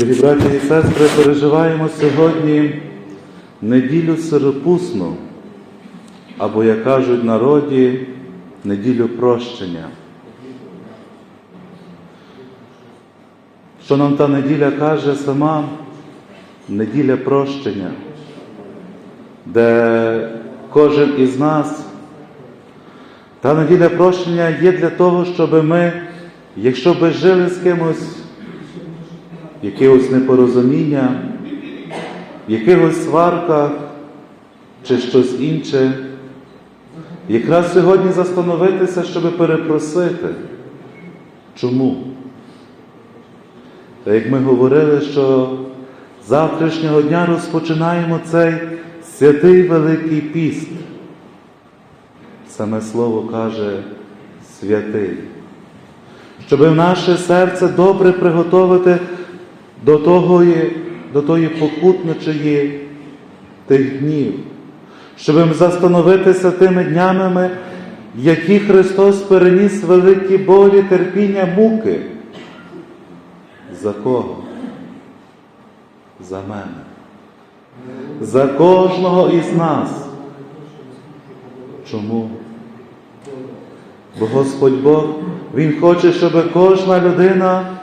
Дорогі браті і сестри, переживаємо сьогодні неділю сиропусну, або, як кажуть народі, неділю прощення. Що нам та неділя каже сама неділя прощення, де кожен із нас, та неділя прощення є для того, щоб ми, якщо би жили з кимось якихось непорозуміння, в якихось сварках чи щось інше, якраз сьогодні застановитися, щоб перепросити. Чому? Та як ми говорили, що завтрашнього дня розпочинаємо цей святий Великий піст. Саме слово каже святий. Щоб наше серце добре приготовити до тої, до тої покутничої тих днів, щоб застановитися тими днями, які Христос переніс великі болі, терпіння, муки. За кого? За мене. За кожного із нас. Чому? Бо Господь Бог, Він хоче, щоб кожна людина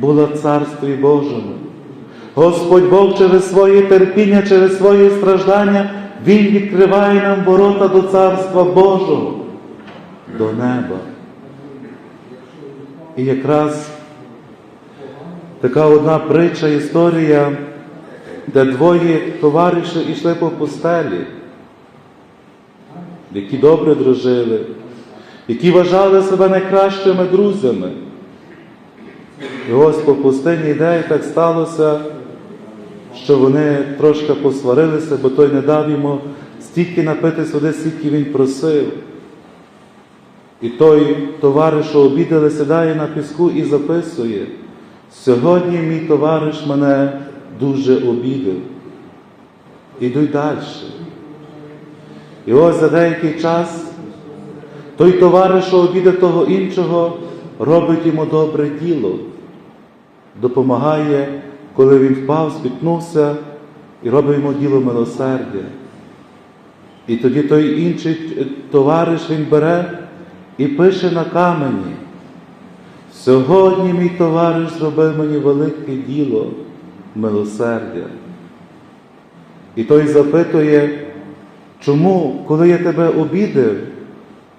була в Царстві Божому. Господь Бог через своє терпіння, через свої страждання, Він відкриває нам ворота до Царства Божого, до неба. І якраз така одна притча, історія, де двоє товаришів йшли по пустелі, які добре дружили, які вважали себе найкращими друзями. І ось по пустині йде, і так сталося, що вони трошки посварилися, бо той не дав йому стільки напити води, скільки він просив. І той товариш, що обідали, сідає на піску і записує. Сьогодні мій товариш мене дуже обідав. Ідуй далі. І ось за деякий час той товариш, що обідав того іншого, робить йому добре діло допомагає, коли він впав, спіткнувся і робить йому діло милосердя. І тоді той інший товариш він бере і пише на камені. Сьогодні мій товариш зробив мені велике діло милосердя. І той запитує, чому, коли я тебе обідав,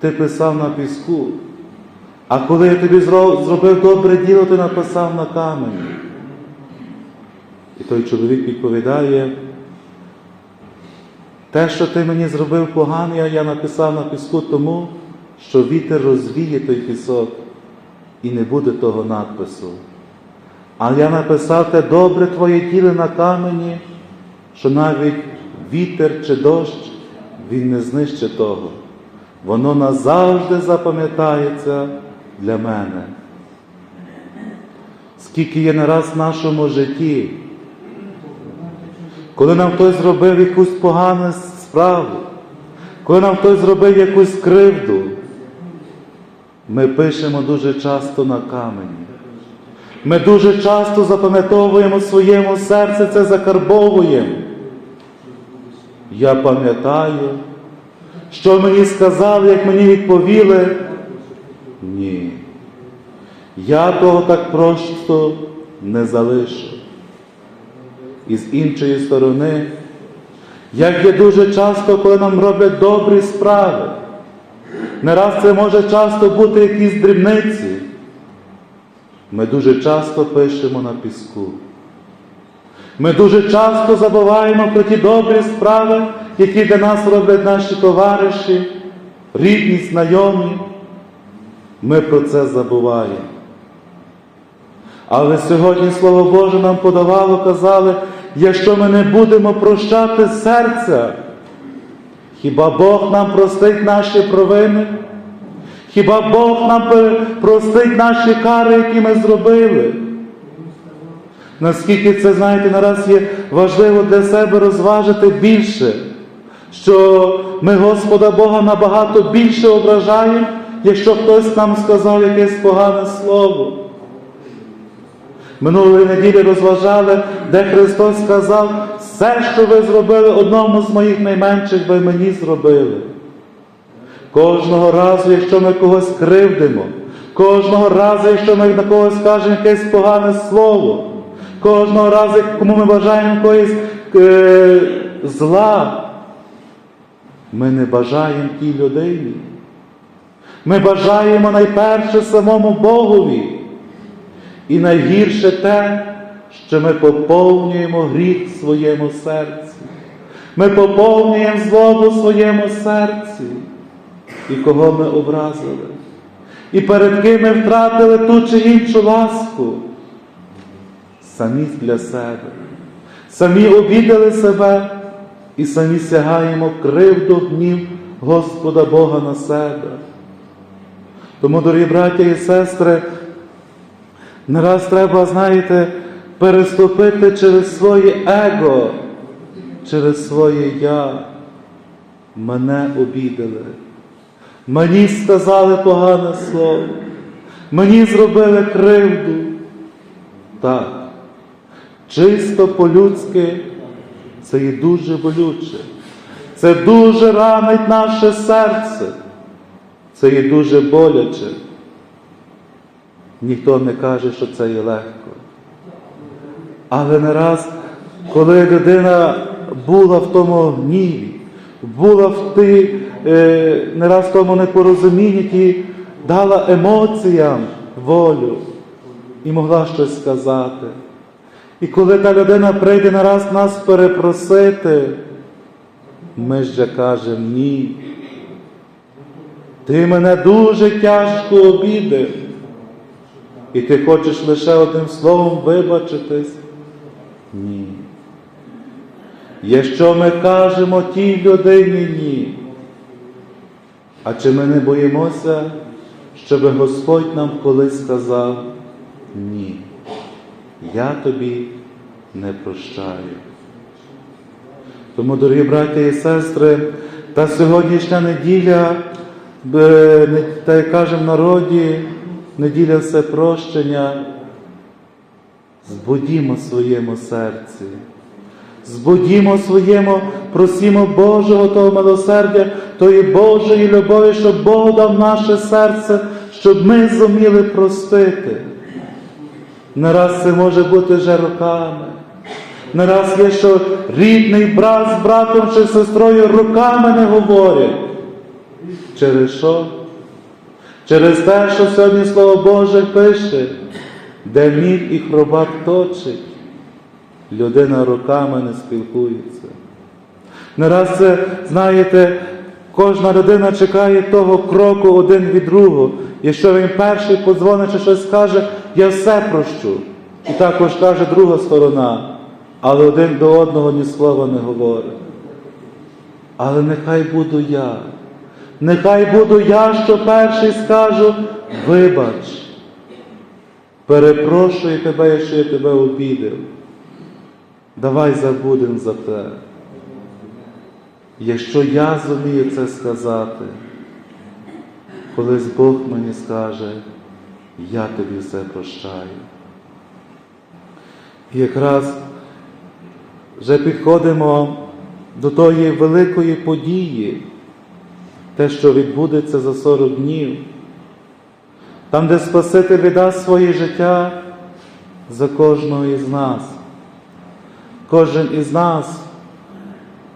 ти писав на піску? А коли я тобі зробив добре діло, ти написав на камені. І той чоловік відповідає, те, що ти мені зробив погане, я написав на піску тому, що вітер розвіє той пісок і не буде того надпису. А я написав те добре твоє тіло на камені, що навіть вітер чи дощ, він не знищить того. Воно назавжди запам'ятається для мене. Скільки є не раз в нашому житті, коли нам хтось зробив якусь погану справу, коли нам хтось зробив якусь кривду, ми пишемо дуже часто на камені. Ми дуже часто запам'ятовуємо своєму серці це закарбовуємо. Я пам'ятаю, що мені сказали, як мені відповіли. Ні. Я того так просто не залишу. І з іншої сторони, як є дуже часто, коли нам роблять добрі справи, не раз це може часто бути якісь дрібниці. Ми дуже часто пишемо на піску. Ми дуже часто забуваємо про ті добрі справи, які для нас роблять наші товариші, рідні, знайомі. Ми про це забуваємо. Але сьогодні Слово Боже нам подавало, казали, якщо ми не будемо прощати серця, хіба Бог нам простить наші провини? Хіба Бог нам простить наші кари, які ми зробили? Наскільки це, знаєте, нараз є важливо для себе розважити більше, що ми Господа Бога набагато більше ображаємо, якщо хтось нам сказав якесь погане слово. Минулої неділі розважали, де Христос сказав, все, що ви зробили одному з моїх найменших, ви мені зробили. Кожного разу, якщо ми когось кривдимо, кожного разу, якщо ми на когось кажемо якесь погане слово, кожного разу, кому ми бажаємо якоїсь е, зла, ми не бажаємо тій людині. Ми бажаємо найперше самому Богові. І найгірше те, що ми поповнюємо гріх в своєму серці. Ми поповнюємо злобу в своєму серці. І кого ми образили. І перед ким ми втратили ту чи іншу ласку. Самі для себе. Самі обідали себе і самі сягаємо кривду гнів Господа Бога на себе. Тому, дорогі браття і сестри, не раз треба, знаєте, переступити через своє его, через своє я. Мене обідали. Мені сказали погане слово, мені зробили кривду. Так, чисто по-людськи це є дуже болюче. Це дуже ранить наше серце. Це є дуже боляче. Ніхто не каже, що це є легко. Але не раз, коли людина була в тому гніві, була в ті, е, не раз в тому непорозумінні, ті дала емоціям волю і могла щось сказати. І коли та людина прийде на раз нас перепросити, ми ж же кажемо ні. Ти мене дуже тяжко обідив. І ти хочеш лише одним словом вибачитись? Ні. Якщо ми кажемо тій людині ні, а чи ми не боїмося, щоб Господь нам колись сказав ні, я тобі не прощаю. Тому, дорогі браті і сестри, та сьогоднішня неділя, не- та як кажемо в народі, неділя все прощення, збудімо своєму серці. Збудімо своєму, просімо Божого того милосердя, тої Божої любові, щоб Бог дав наше серце, щоб ми зуміли простити. Не раз це може бути вже роками. Не раз є, що рідний брат з братом чи сестрою руками не говорять. Через що? Через те, що сьогодні Слово Боже пише, де міль і хробак точить, людина руками не спілкується. Не раз це, знаєте, кожна людина чекає того кроку один від другого. Якщо він перший подзвонить чи щось скаже, я все прощу. І також каже друга сторона, але один до одного ні слова не говорить. Але нехай буду я. Нехай буду я, що перший скажу, вибач. Перепрошую тебе, якщо я тебе обідав. Давай забудемо за те. Якщо я зумію це сказати, колись Бог мені скаже, я тобі все прощаю. І якраз вже підходимо до тої великої події, те, що відбудеться за 40 днів, там, де Спаситель віддасть своє життя за кожного із нас. Кожен із нас,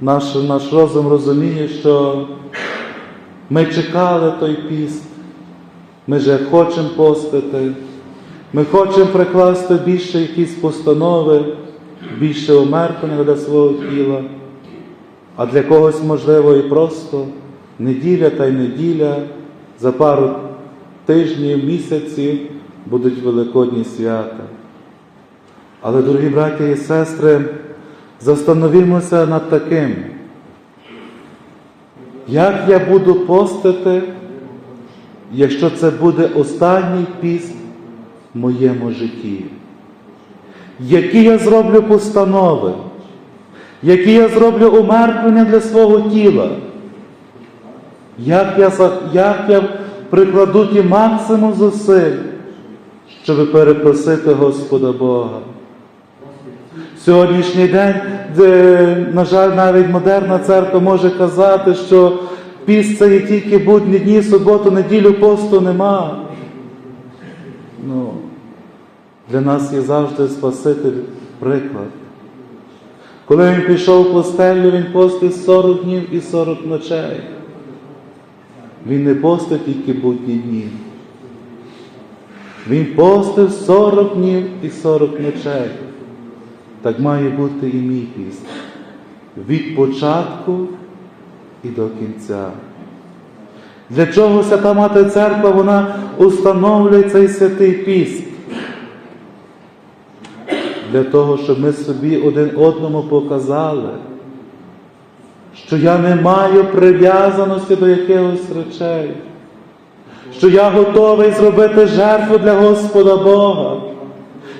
наш, наш розум розуміє, що ми чекали той піст, ми вже хочемо постити, ми хочемо прикласти більше якісь постанови, більше омертвення для свого тіла, а для когось, можливо, і просто неділя та й неділя, за пару тижнів, місяців будуть великодні свята. Але, дорогі браті і сестри, застановімося над таким. Як я буду постити, якщо це буде останній піст в моєму житті? Які я зроблю постанови, які я зроблю умертвлення для свого тіла? Як я, як я прикладу ті максимум зусиль, щоб перепросити Господа Бога. Сьогоднішній день, де, на жаль, навіть модерна церква може казати, що піст це є тільки будні дні, суботу, неділю посту нема. Ну, для нас є завжди Спаситель приклад. Коли він пішов в постелю, він постив 40 днів і 40 ночей. Він не постив тільки будні дні. Він постив 40 днів і 40 ночей. Так має бути і мій піст. Від початку і до кінця. Для чого Свята Мати Церква вона установлює цей святий піст? Для того, щоб ми собі один одному показали, що я не маю прив'язаності до якихось речей, що я готовий зробити жертву для Господа Бога.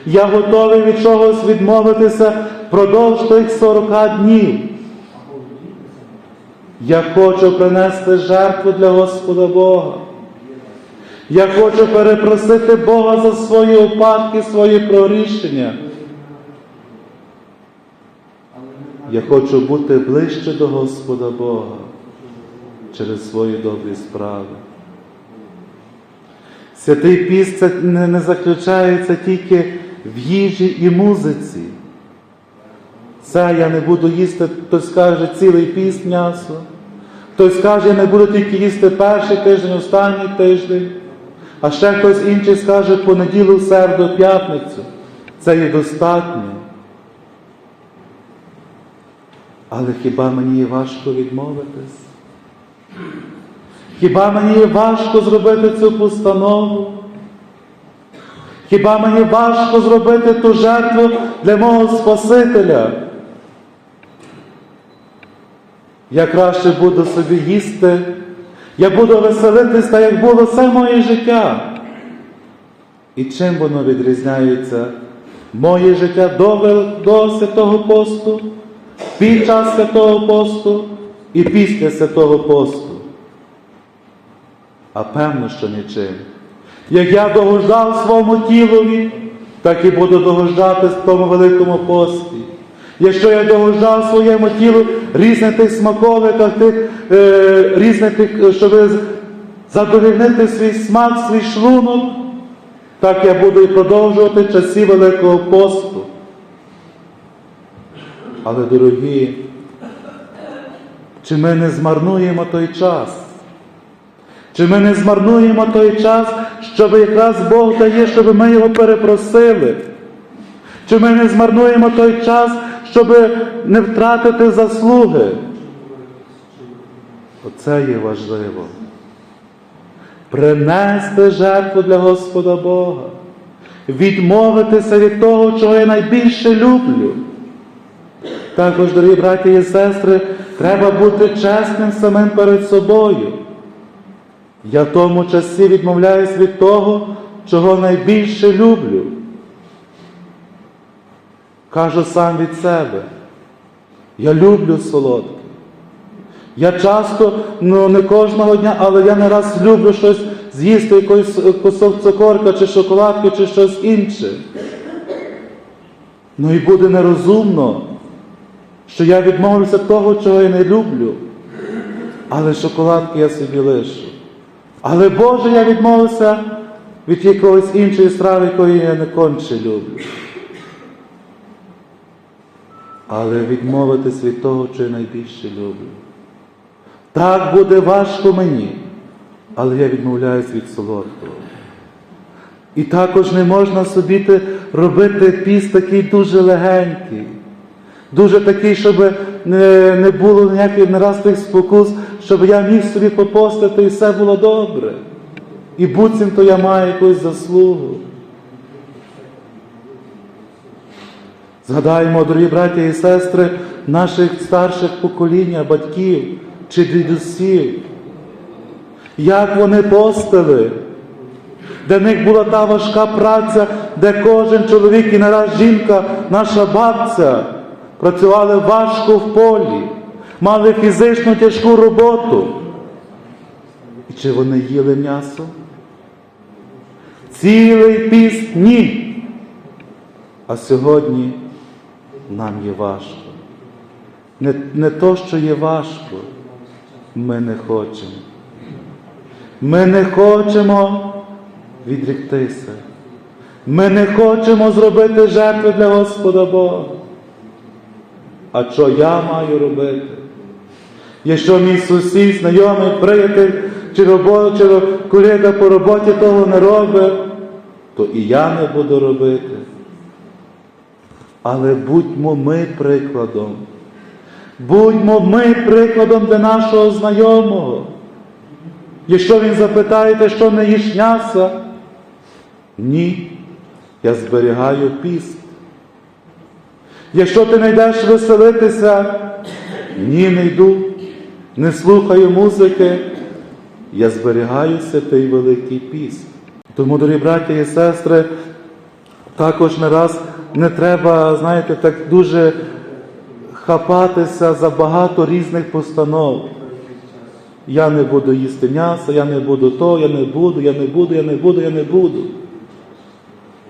Я готовий від чогось відмовитися впродовж тих 40 днів. Я хочу принести жертву для Господа Бога. Я хочу перепросити Бога за свої упадки, свої прорішення. Я хочу бути ближче до Господа Бога через свої добрі справи. Святий піст це не, заключається тільки в їжі і музиці. Це я не буду їсти, хтось скаже цілий піст м'ясо. Хтось скаже, я не буду тільки їсти перший тиждень, останній тиждень. А ще хтось інший скаже понеділу, середу, п'ятницю. Це є достатньо. Але хіба мені є важко відмовитись? Хіба мені є важко зробити цю постанову? Хіба мені важко зробити ту жертву для мого Спасителя? Я краще буду собі їсти, я буду веселитись, так як було все моє життя. І чим воно відрізняється? Моє життя до, до святого посту, під час святого посту і після святого посту. А певно, що нічим. Як я догождав своєму тілові, так і буду догождати в тому великому пості. Якщо я догождав своєму тілу різних тих смаковиках, тих, е, різних тих, щоб задовільнити свій смак, свій шлунок, так я буду і продовжувати в часі Великого посту. Але, дорогі, чи ми не змарнуємо той час? Чи ми не змарнуємо той час, щоб якраз Бог дає, щоб ми його перепросили? Чи ми не змарнуємо той час, щоб не втратити заслуги? Оце є важливо. Принести жертву для Господа Бога, відмовитися від того, чого я найбільше люблю. Також, дорогі браті і сестри, треба бути чесним самим перед собою. Я в тому часі відмовляюсь від того, чого найбільше люблю. Кажу сам від себе. Я люблю солодке. Я часто, ну не кожного дня, але я не раз люблю щось з'їсти, якийсь кусок цукорка, чи шоколадки, чи щось інше. Ну і буде нерозумно, що я відмовлюся від того, чого я не люблю. Але шоколадки я собі лишу. Але Боже, я відмовився від якоїсь іншої страви, якої я не конче люблю. Але відмовитись від того, що я найбільше люблю. Так буде важко мені, але я відмовляюсь від солодкого. І також не можна собі робити піст такий дуже легенький, дуже такий, щоб не, було ніяких не раз тих спокус, щоб я міг собі попостити і все було добре. І буцімто я маю якусь заслугу. Згадаємо, дорогі браті і сестри, наших старших покоління, батьків чи дідусів, як вони постили, де в них була та важка праця, де кожен чоловік і не раз жінка, наша бабця, працювали важко в полі, мали фізично тяжку роботу. І чи вони їли м'ясо? Цілий піст ні. А сьогодні нам є важко. Не, не то, що є важко, ми не хочемо. Ми не хочемо відріктися. Ми не хочемо зробити жертви для Господа Бога. А що я маю робити? Якщо мій сусід, знайомий, приятель чи робочий, колега по роботі того не робить, то і я не буду робити. Але будьмо ми прикладом. Будьмо ми прикладом для нашого знайомого. Якщо він запитаєте, що не їш м'яса, ні, я зберігаю піст. Якщо ти не йдеш веселитися, ні, не йду, не слухаю музики, я зберігаю святий великий піст. Тому, дорогі браті і сестри, також не раз не треба, знаєте, так дуже хапатися за багато різних постанов. Я не буду їсти м'ясо, я не буду то, я не буду, я не буду, я не буду, я не буду.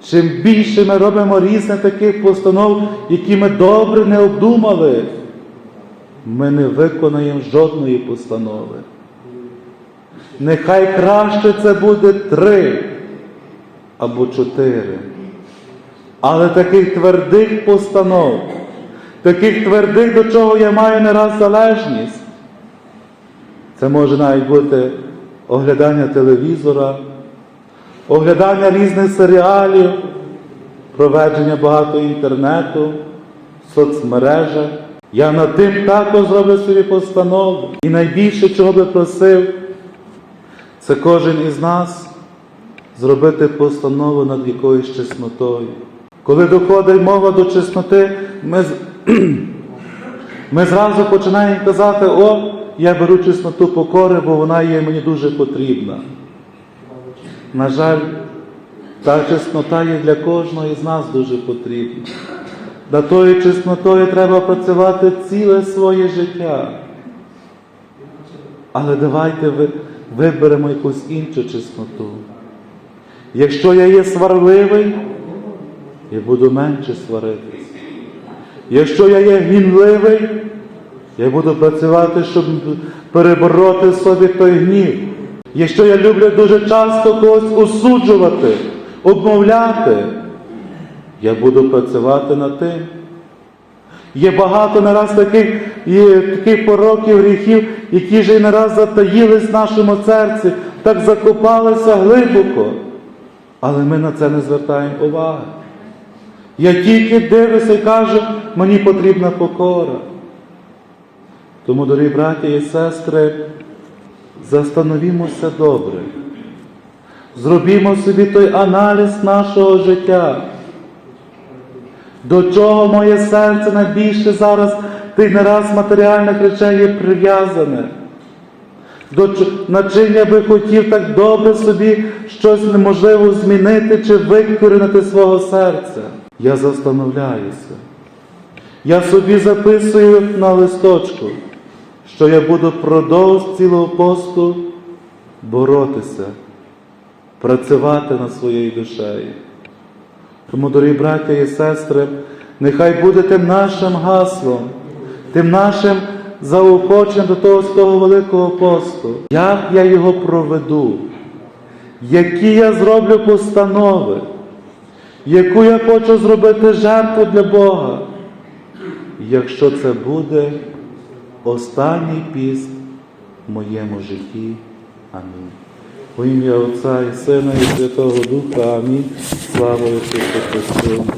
Чим більше ми робимо різних таких постанов, які ми добре не обдумали, ми не виконаємо жодної постанови. Нехай краще це буде три або чотири. Але таких твердих постанов, таких твердих, до чого я маю не раз залежність. Це може навіть бути оглядання телевізора, оглядання різних серіалів, проведення багато інтернету, соцмережах. Я над тим також зроблю собі постанову. І найбільше, чого би просив, це кожен із нас зробити постанову над якоюсь чеснотою. Коли доходить мова до чесноти, ми, ми зразу починаємо казати, о, я беру чесноту покори, бо вона є мені дуже потрібна. На жаль, та чеснота є для кожного із нас дуже потрібна. За тою чеснотою треба працювати ціле своє життя. Але давайте виберемо якусь іншу чесноту. Якщо я є сварливий, я буду менше сваритися. Якщо я є гнівливий, я буду працювати, щоб перебороти собі той гнів. Якщо я люблю дуже часто когось осуджувати, обмовляти, я буду працювати над тим. Є багато нараз таких, є таких пороків, гріхів, які вже й нараз затаїлись в нашому серці, так закопалися глибоко. Але ми на це не звертаємо уваги. Я тільки дивлюся і кажу, мені потрібна покора. Тому, дорогі браті і сестри, застановімося добре. Зробімо собі той аналіз нашого життя. До чого моє серце найбільше зараз тих не раз матеріальних речей є прив'язане? До над чим я би хотів так добре собі щось неможливо змінити чи викорінити свого серця? Я застановляюся. Я собі записую на листочку, що я буду впродовж цілого посту боротися, працювати над своєю душею. Тому, дорогі браття і сестри, нехай буде тим нашим гаслом, тим нашим заохоченням до того святого Великого посту. Як я його проведу, які я зроблю постанови, яку я хочу зробити жертву для Бога, якщо це буде останній піст в моєму житті. Амінь. У ім'я Отця і Сина і Святого Духа. Амінь. Слава Ісусу Христу.